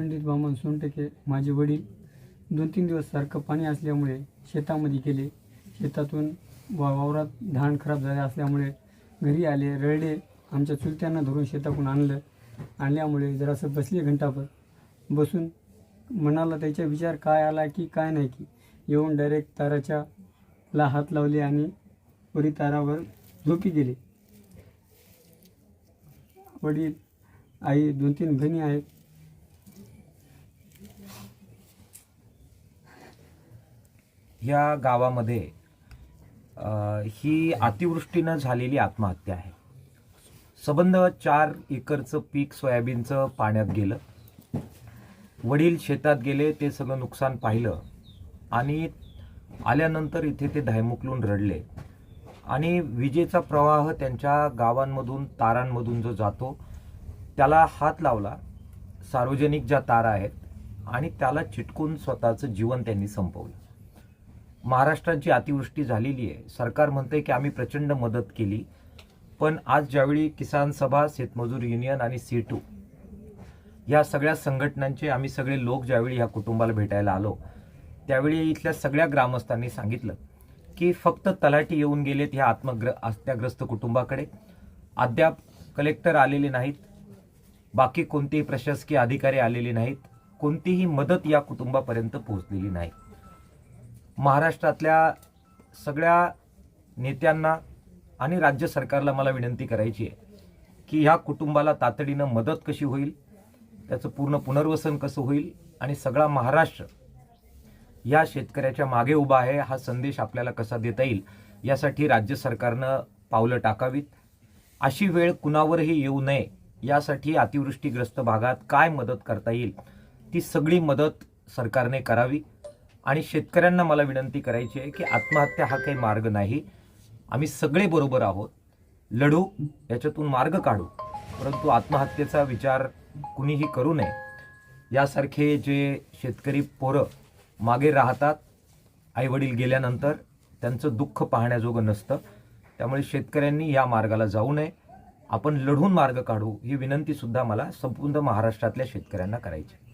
पंडित बामन सोनटके माझे वडील दोन तीन दिवस सारखं पाणी असल्यामुळे शेतामध्ये गेले. शेतातून वा वावरात धान खराब झाले असल्यामुळे घरी आले रडले. आमच्या चुलत्यांना धरून शेतातून आणलं. आणल्यामुळे जरासं बसले घंटाभर. बसून मनाला त्याचा विचार काय आला की काय नाही की? येऊन डायरेक्ट ताराच्या ला हात लावले आणि वरी तारावर झोपी गेले. वडील आई दोन तीन बहिणी आहेत. या गावामध्ये ही अतिवृष्टीनं झालेली आत्महत्या आहे. सबंध चार एकरचं पीक सोयाबीनचं पाण्यात गेलं. वडील शेतात गेले ते सगळं नुकसान पाहिलं. आणि आल्यानंतर इथे ते धायमुकलून रडले. आणि विजेचा प्रवाह त्यांच्या गावांमधून तारांमधून जो जातो त्याला हात लावला. सार्वजनिक ज्या तारा आहेत आणि त्याला चिटकून स्वतःचं जीवन त्यांनी संपवलं. महाराष्ट्राची अतिवृष्टी झालेली आहे. सरकार म्हणतंय की आम्ही प्रचंड मदत केली. पण आज ज्यावेळी किसान सभा शेतमजूर युनियन आणि सी टू या सगळ्या संघटनांचे आम्ही सगळे लोक ज्यावेळी ह्या कुटुंबाला भेटायला आलो त्यावेळी इथल्या सगळ्या ग्रामस्थांनी सांगितलं की फक्त तलाठी येऊन गेलेत ह्या आत्मग्र आत्याग्रस्त कुटुंबाकडे. अद्याप कलेक्टर आलेले नाहीत. बाकी कोणतेही प्रशासकीय अधिकारी आलेले नाहीत. कोणतीही मदत या कुटुंबापर्यंत पोहोचलेली नाही महाराष्ट्रातल्या सगळ्या नेत्यांना आणि राज्य सरकारला मला विनंती करायची आहे की ह्या कुटुंबाला तातडीनं मदत कशी होईल त्याचं पूर्ण पुनर्वसन कसं होईल आणि सगळा महाराष्ट्र या शेतकऱ्याच्या मागे उभा आहे हा संदेश आपल्याला कसा देता येईल यासाठी राज्य सरकारनं पावलं टाकावीत. अशी वेळ कुणावरही येऊ नये यासाठी अतिवृष्टीग्रस्त भागात काय मदत करता येईल ती सगळी मदत सरकारने करावी. आणि शेतकऱ्यांना मला विनंती करायची आहे की आत्महत्या हा काही मार्ग नाही. आम्ही सगळे बरोबर आहोत. लढू याच्यातून मार्ग काढू. परंतु आत्महत्येचा विचार कुणीही करू नये. यासारखे जे शेतकरी पोरं मागे राहतात आईवडील गेल्यानंतर त्यांचं दुःख पाहण्याजोगं नसतं. त्यामुळे शेतकऱ्यांनी या मार्गाला जाऊ नये. आपण लढून मार्ग काढू ही विनंतीसुद्धा मला संपूर्ण महाराष्ट्रातल्या शेतकऱ्यांना करायची आहे.